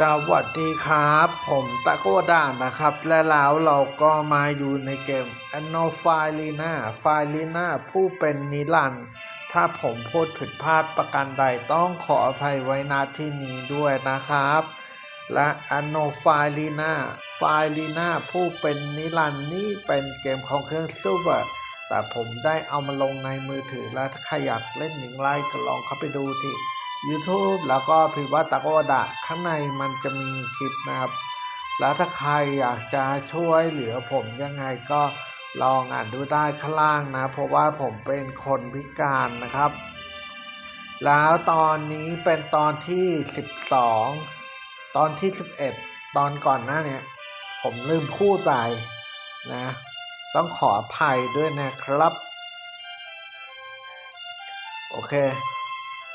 สวัสดีครับ ผมตะโกด่านนะครับ และแล้วเราก็มาอยู่ในเกม a n o f i l i n a f i l i n a ผู้เป็นนิรันด์ถ้าผมพูดผิดพลาดประการใดต้องขออภัยไว้ณที่นี้ด้วยนะครับ และ a n o f i l i n a f i l i n a ผู้เป็นนิรันด์นี่เป็นเกมของเครื่องซูเปอร์แต่ผมได้เอามาลงในมือถือและถ้าใครอยากเล่นหนึ่งไลค์ก็ลองเข้าไปดูที่ YouTube แล้วก็พิมพ์ว่าตะโกดะข้างในมันจะมีคลิปนะครับ แล้วถ้าใครอยากจะช่วยเหลือผมยังไงก็ลองอ่านดูได้ข้างล่างนะ เพราะว่าผมเป็นคนพิการนะครับ แล้วตอนนี้เป็นตอนที่ 12 ตอนที่ 11 ตอนก่อนหน้าเนี้ยผมลืมพูดไปนะ ต้องขออภัยด้วยนะครับ โอเค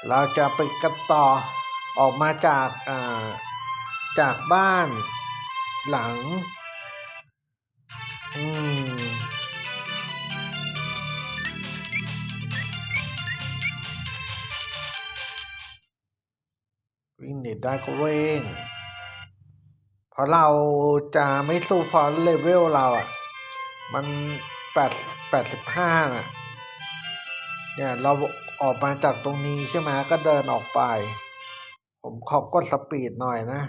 เราจะไปกันต่อออกมาจากอ่าจากบ้านหลัง อืมวิ่งเน็ตได้ก็เว่งเพราะเราจะไม่สู้พราะเลเวลเราอะ มันแปดแปดสิบห้าน่ะ เนี่ยเรา ออกมาจากตรงนี้ใช่ไหมก็เดินออกไป ผมขอกดสปีดหน่อยนะ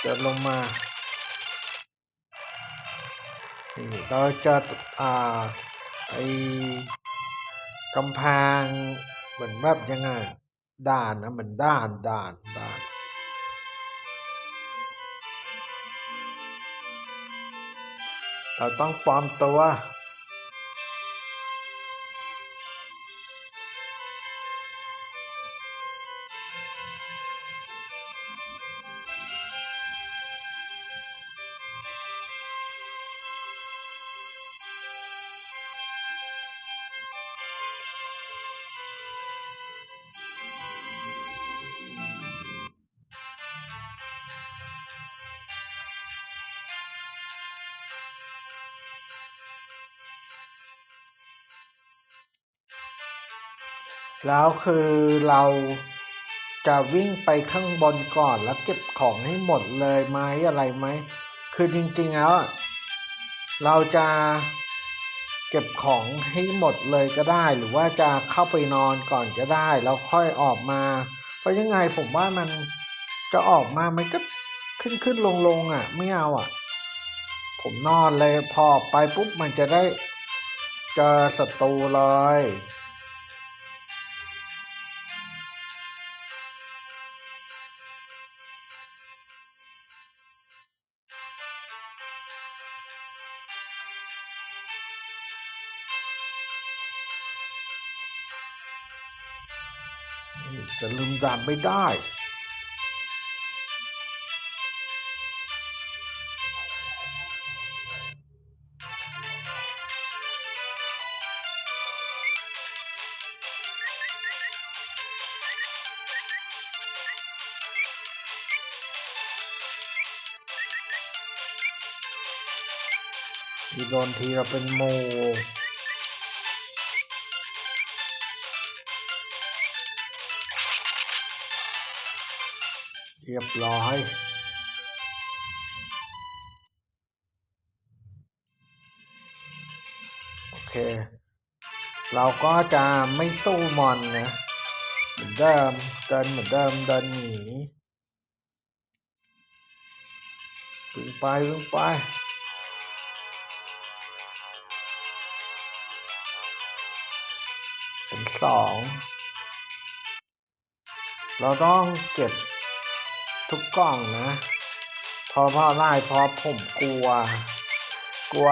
เดินลงมาเราจะอ่าไอกำแพงเหมือนแบบยังไงด่านนะเหมือนด่านด่าน ด่าน แล้วคือเราจะวิ่งไปข้างบนก่อนแล้วเก็บของให้หมดเลยไหมอะไรไหม คือจริงๆแล้วอะเราจะเก็บของให้หมดเลยก็ได้ หรือว่าจะเข้าไปนอนก่อนก็ได้แล้วค่อยออกมา เพราะยังไงผมว่ามันจะออกมามันก็ขึ้นขึ้นลงลงอะ ไม่เอาอะ ผมนอนเลยพอไปปุ๊บมันจะได้เจอศัตรูเลย ด่านไม่ได้ ที่โดนทีเราเป็นโม รียบร้อยโอเค เราก็จะไม่สู้มอนนะเหมือนเดิมเดินเหมือนเดิมเดินหนีวิ่งไปวิ่งไปเป็นสองเราต้องเก็บ ทุกกล่องนะเพราะพ่อไรเพราะผมกลัว กลัว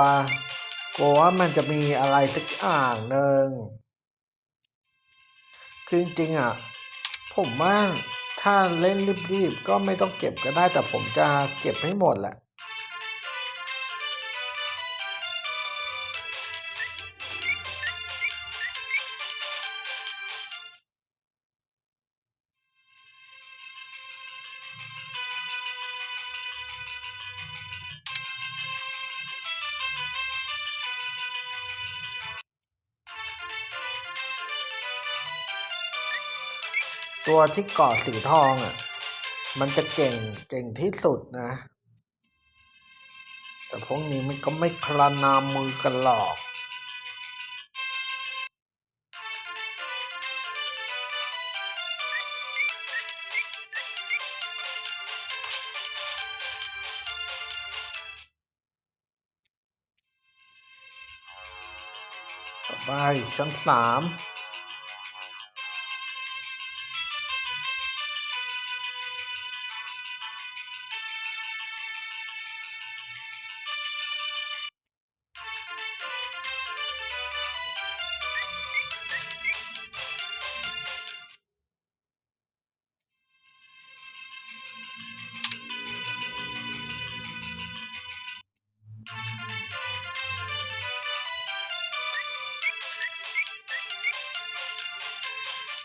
กลัวว่ามันจะมีอะไรสักอย่างหนึ่งคือจริงๆอะ ผมว่าถ้าเล่นรีบๆก็ไม่ต้องเก็บก็ได้แต่ผมจะเก็บให้หมดแหละ ตัวที่เกาะสีทองอะ มันจะเก่งเก่งที่สุดนะ แต่พวกนี้มันก็ไม่คลานามมือกันหรอกไปชั้นสาม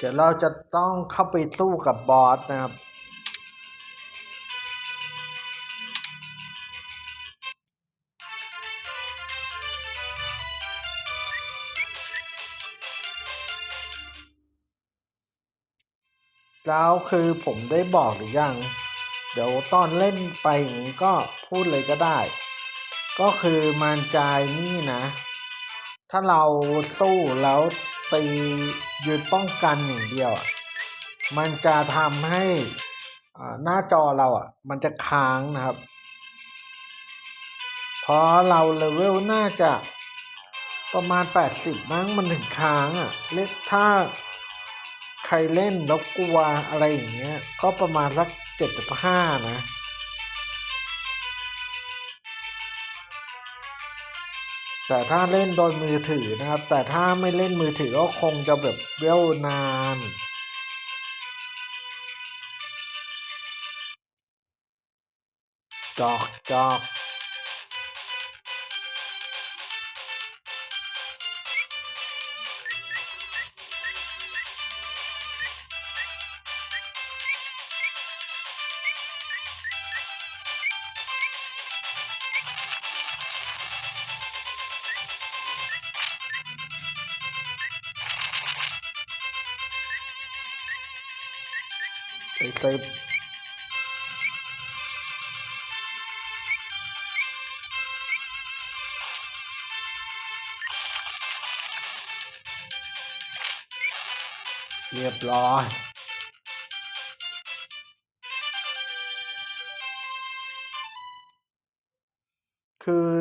ดี๋ยวเราจะต้องเข้าไปสู้กับบอสนะครับแล้วคือผมได้บอกหรือยัง เดี๋ยวตอนเล่นไปอย่างนี้ก็พูดเลยก็ได้ ก็คือมันจายนี่นะ ถ้าเราสู้แล้ว ตียืนป้องกันอย่างเดียวอะมันจะทำให้หน้าจอเราอะ มันจะค้างนะครับเพราะเราเลเวลน่าจะประมาณ 80 มั้งมันถึงค้างอะเล่นถ้าใครเล่นแล้วกลัวอะไรอย่างเงี้ยก็ประมาณสัก 75 นะ แต่ถ้าเล่นโดยมือถือนะครับ แต่ถ้าไม่เล่นมือถือก็คงจะแบบเวลนานจอกจอก เรียบร้อย คือ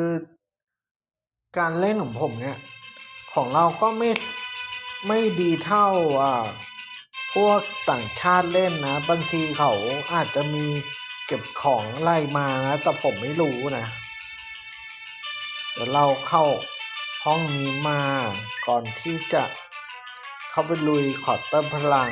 การเล่นของผมเนี่ย ของเราก็ไม่ไม่ดีเท่าอ่าพวกต่างชาติเล่นนะ บางทีเขาอาจจะมีเก็บของไล่มานะแต่ผมไม่รู้นะเดี๋ยวเราเข้าห้องนี้มาก่อนที่จะ เข้าไปลุย ขอเติมพลัง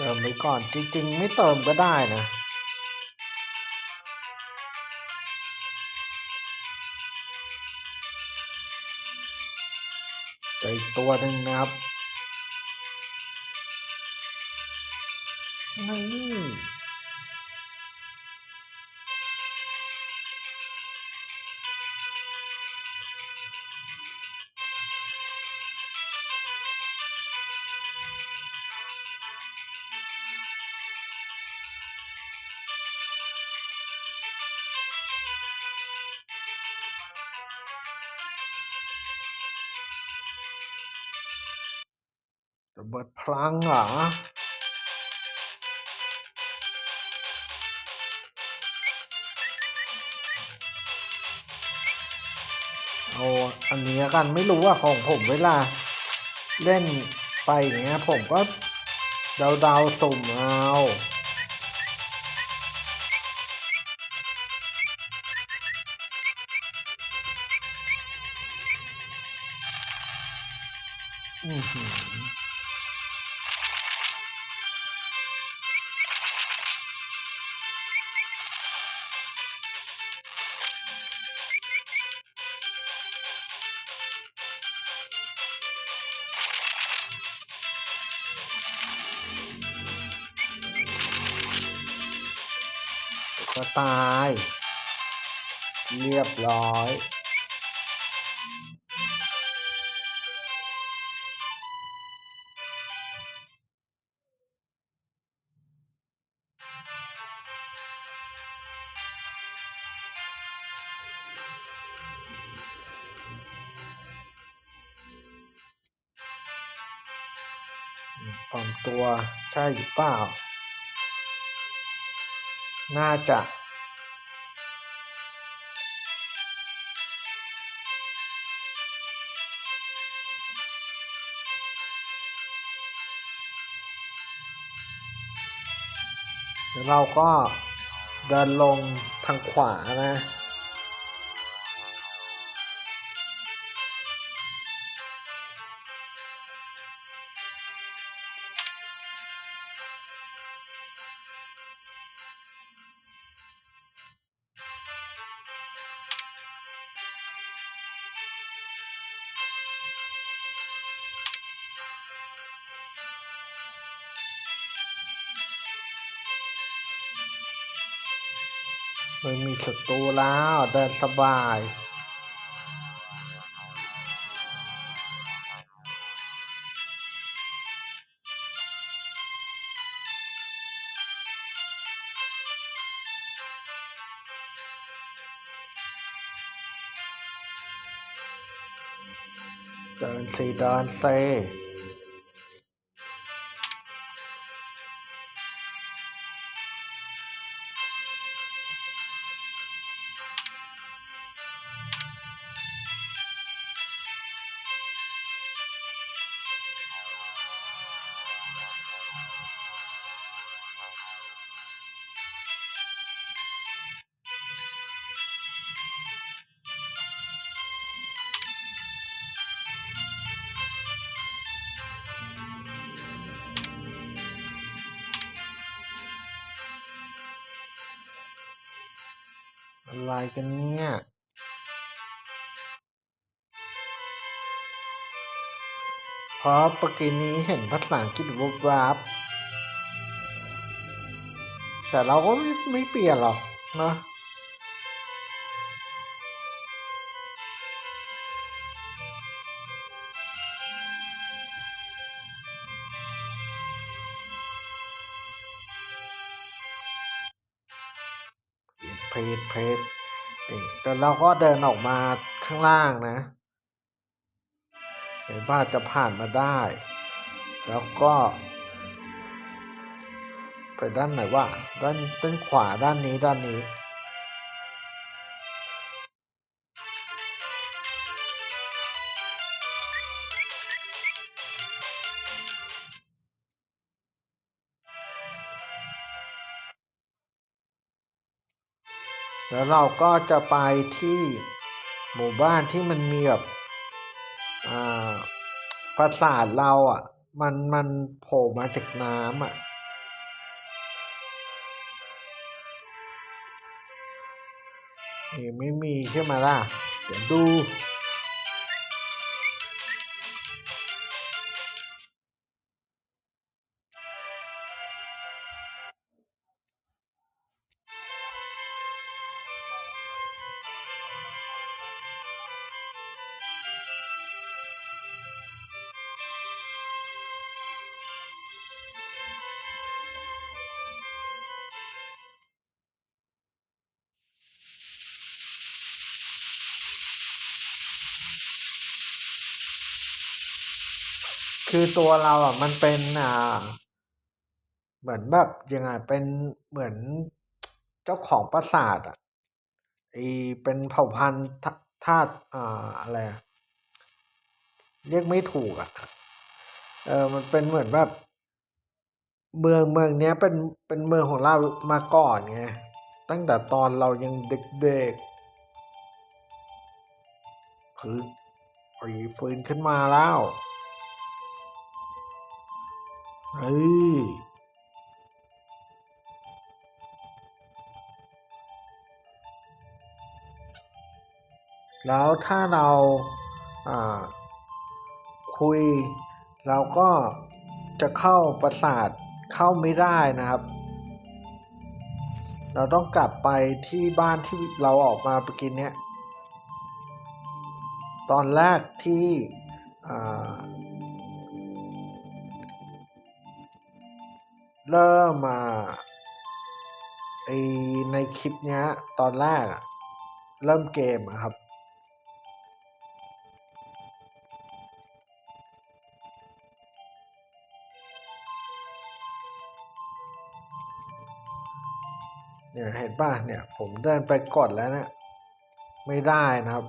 เติมไปก่อนจริงๆ ไม่เติมก็ได้นะ เจออีกตัวหนึ่งนะครับ ระเบิดพลังเหรอเอาอันนี้กันไม่รู้ว่าของผมเวลาเล่นไปอย่างเงี้ยผมก็เดาเดาๆสุ่มเอา ก็ตาย เรียบร้อย ปลอมตัวใช่หรือเปล่า น่าจะ เราก็เดินลงทางขวานะ ไม่มีศัตรูแล้วเดินสบาย เดินสีเดินเซ อะไรกันเนี่ย เพราะเมื่อกี้นี้เห็นภาษาอังกฤษวับวับแต่เราก็ไม่ไม่เปลี่ยนหรอกนะเพจเพจนี่ แต่เราก็เดินออกมาข้างล่างนะ เห็นว่าจะผ่านมาได้ แล้วก็ ไปด้านไหนวะด้านด้านขวาด้านนี้ด้านนี้ แล้วเราก็จะไปที่หมู่บ้านที่มันมีแบบอ่าปราสาทเราอะ มันมันโผล่มาจากน้ำอะนี่ไม่มีใช่ไหมล่ะ เดี๋ยวดู คือตัวเราอะมันเป็นอ่า เหมือนแบบยังไงเป็นเหมือนเจ้าของปราสาทอะไอเป็นเผ่าพันธุ์ทาทาสอ่าอะไรเรียกไม่ถูกอะเออมันเป็นเหมือนแบบ เมืองเมืองเนี้ยเป็นเป็นเมืองของเรามาก่อนไงตั้งแต่ตอนเรายังเด็กๆคือฟื้นขึ้นมาแล้ว เฮ้ยแล้วถ้าเราคุย เราก็จะเข้าประสาทเข้าไม่ได้นะครับ เราต้องกลับไปที่บ้านที่เราออกมาเมื่อกี้เนี้ยตอนแรกที่ เริ่มมาไอในคลิปเนี้ยตอนแรกอะเริ่มเกมอะครับ เนี่ยเห็นป่ะเนี่ยผมเดินไปกดแล้วเนี่ยไม่ได้นะครับ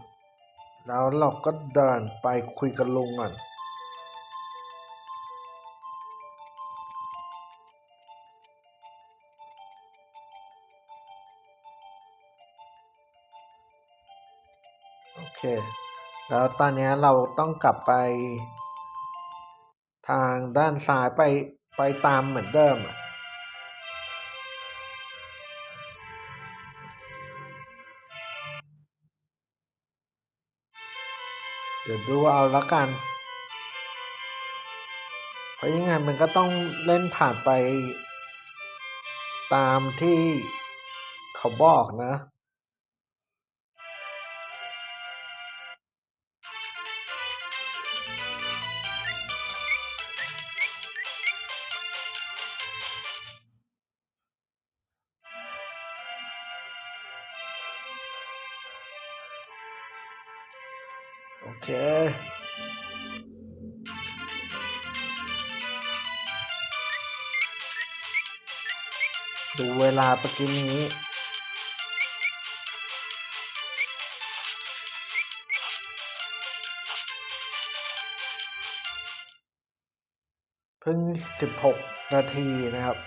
แล้วเราก็เดินไปคุยกับลุงก่อน เค แล้วตอนนี้เราต้องกลับไป ทางด้านซ้ายไปไปตามเหมือนเดิมอะเดี๋ยวดูเอาละกัน เพราะยังไงมันก็ต้องเล่นผ่านไป ตามที่เขาบอกนะ คดูเวลาเมื่อกี้นี้เพิ่ง 16 นาทีนะครับ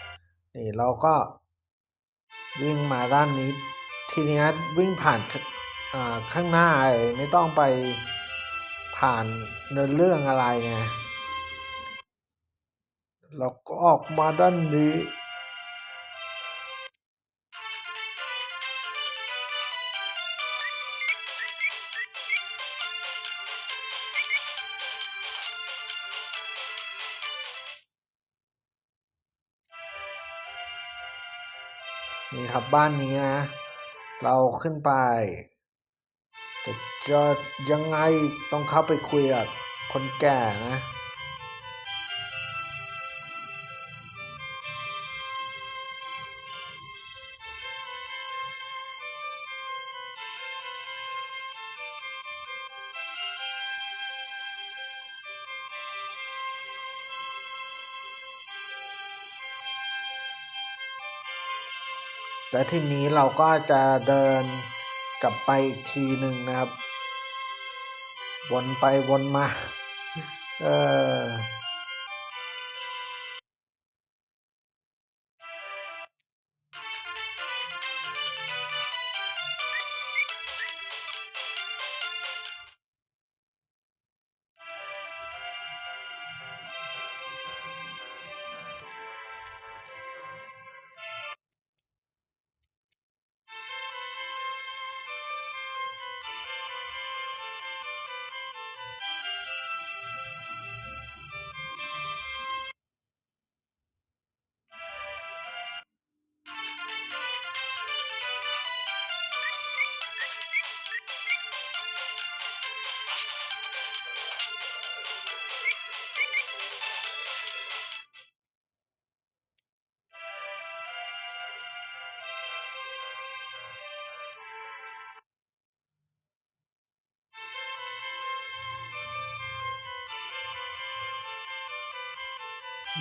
นี่เราก็วิ่งมาด้านนี้ ทีนี้วิ่งผ่านข้างหน้าไม่ต้องไป ผ่านเนินเรื่องอะไรไงเราก็ออกมาด้านนี้นี่ครับบ้านนี้นะ เราขึ้นไป จะจะยังไงต้องเข้าไปคุยกับคนแก่นะแต่ทีนี้เราก็จะเดิน กลับไปอีกทีหนึ่งนะครับ วนไปวนมา เออ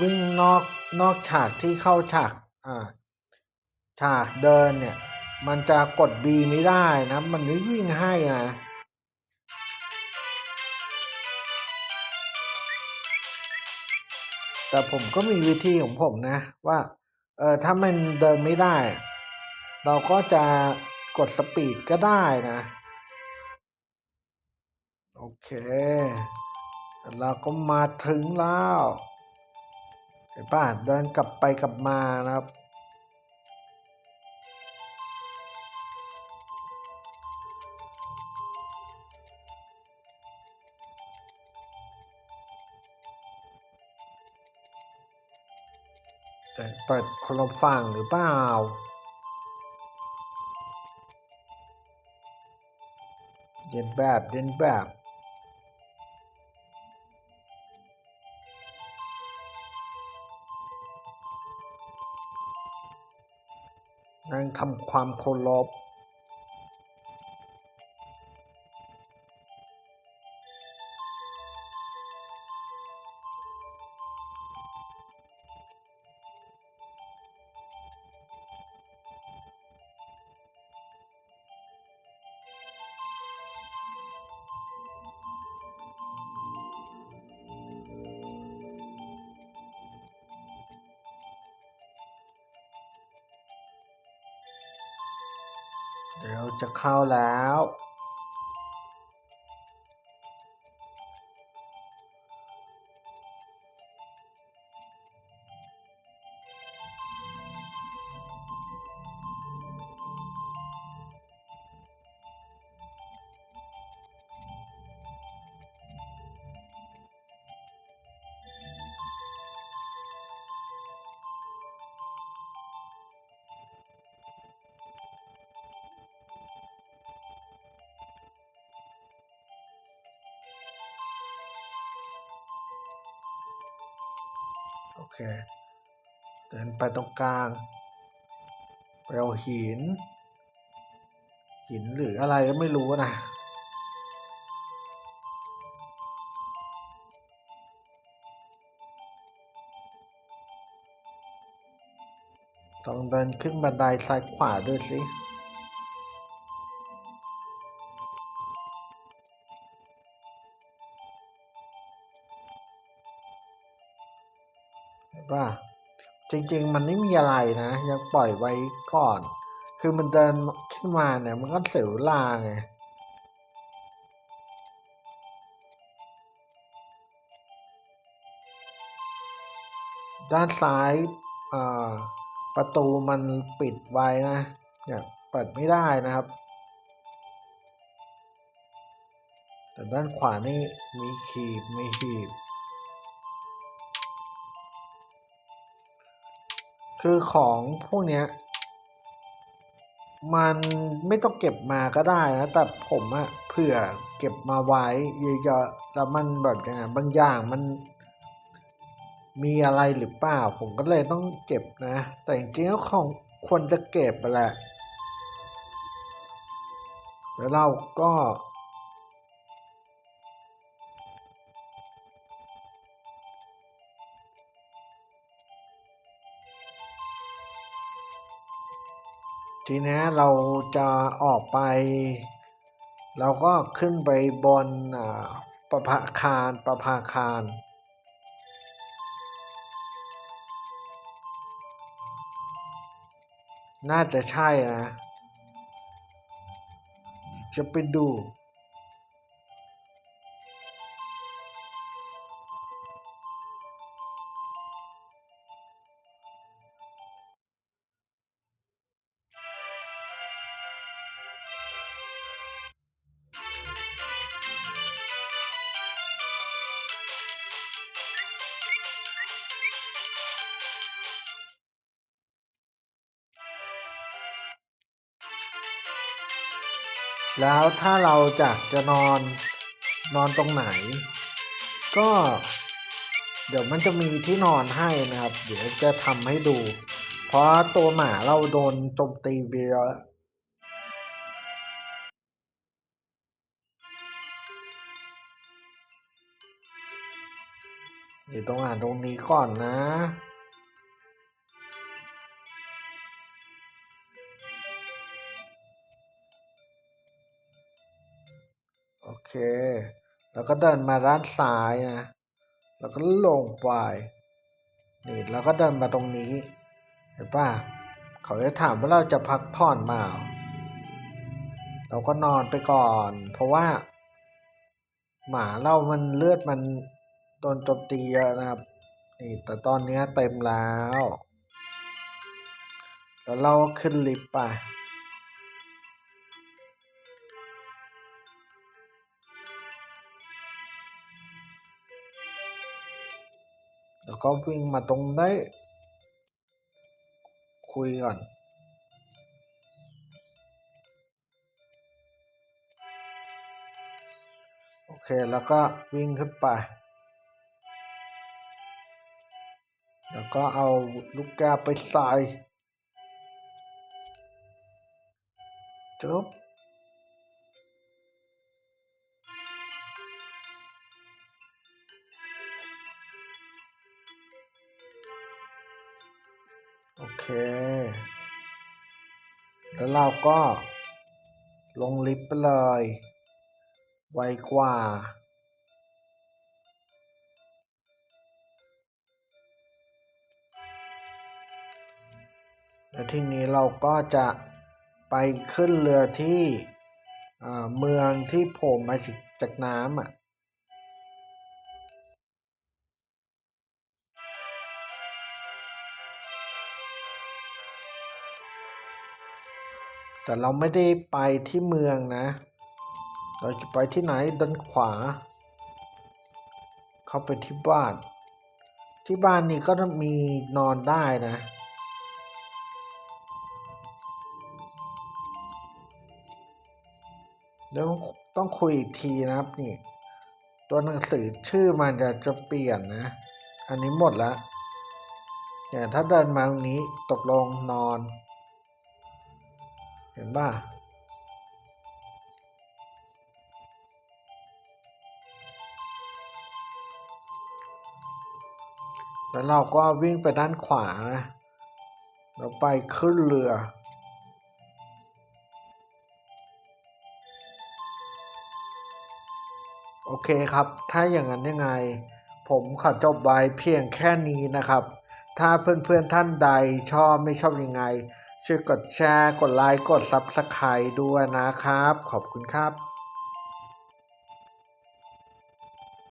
วิ่งนอกนอกฉากที่เข้าฉากอ่าฉากเดินเนี่ย มันจะกด B ไม่ได้นะ มันไม่วิ่งให้นะแต่ผมก็มีวิธีของผมนะ ว่า เออถ้ามันเดินไม่ได้ เราก็จะกดสปีดก็ได้นะ โอเค เราก็มาถึงแล้ว ป่าเดินกลับไปกลับมานะครับ แต่เปิดคนละฝั่งหรือเปล่าเดินแบบเดินแบบ ทำความเคารพ เข้าแล้ว เคเดินไปตรงกลางไปเอาหิน หินหรืออะไรก็ไม่รู้นะต้องเดินขึ้นบันไดซ้ายขวาด้วยสิ จริง ๆ มันไม่มีอะไรนะ ยังปล่อยไว้ก่อน คือมันเดินขึ้นมาเนี่ย มันก็เสียเวลาไงด้านซ้ายประตูมันปิดไว้นะเนี่ยเปิดไม่ได้นะครับ แต่ด้านขวานี่มีขีบมีขีบ คือของพวกเนี้ย มันไม่ต้องเก็บมาก็ได้นะ แต่ผมอะเผื่อเก็บมาไว้เยอะๆแล้วมันแบบยังไงบางอย่างมันมีอะไรหรือเปล่า ผมก็เลยต้องเก็บนะ แต่จริงๆแล้วของควรจะเก็บไปแหละ แล้วเราก็ ทีนี้เราจะออกไป เราก็ขึ้นไปบนประภาคารประภาคารน่าจะใช่นะ จะไปดู แล้วถ้าเราจะจะนอนนอนตรงไหน ก็ เดี๋ยวมันจะมีที่นอนให้นะครับ เดี๋ยวจะทำให้ดู เพราะตัวหมาเราโดนโจมตีเยอะเดี๋ยวต้องอ่านตรงนี้ก่อนนะ เค แล้วก็เดินมาด้านซ้ายนะ แล้วก็ลงไป นี่แล้วก็เดินมาตรงนี้ เห็นป่ะ เขาจะถามว่าเราจะพักผ่อนเปล่า เราก็นอนไปก่อน เพราะว่า หมาเรามันเลือดมันโดนโจมตีเยอะนะครับ นี่แต่ตอนนี้เต็มแล้ว แล้วเราขึ้นลิฟต์ไป แล้วก็วิ่งมาตรงได้คุยก่อนแล้วก็วิ่งขึ้นไป แล้วก็เอาลูกแก้วไปใส่จบ โอเค แล้วเราก็ลงลิฟต์ไปเลย ไวกว่า แล้วทีนี้เราก็จะไปขึ้นเรือที่เมืองที่โผล่มาจากน้ำอะ แต่เราไม่ได้ไปที่เมืองนะ เราจะไปที่ไหนด้านขวา เข้าไปที่บ้าน ที่บ้านนี้ก็จะมีนอนได้นะแล้วต้องคุยอีกทีนะครับนี่ ตัวหนังสือชื่อมันจะจะเปลี่ยนนะ อันนี้หมดแล้วเนี่ถ้าเดินมาตรงนี้ตกลงนอน เห็นป่ะแล้วเราก็วิ่งไปด้านขวานะเราไปขึ้นเรือ โอเคครับ ถ้าอย่างนั้นยังไง ผมขอจบไว้เพียงแค่นี้นะครับ ถ้าเพื่อนๆท่านใดชอบไม่ชอบยังไง ช่วยกดแชร์ กดไลค์ กด Subscribe ด้วยนะครับ ขอบคุณครับ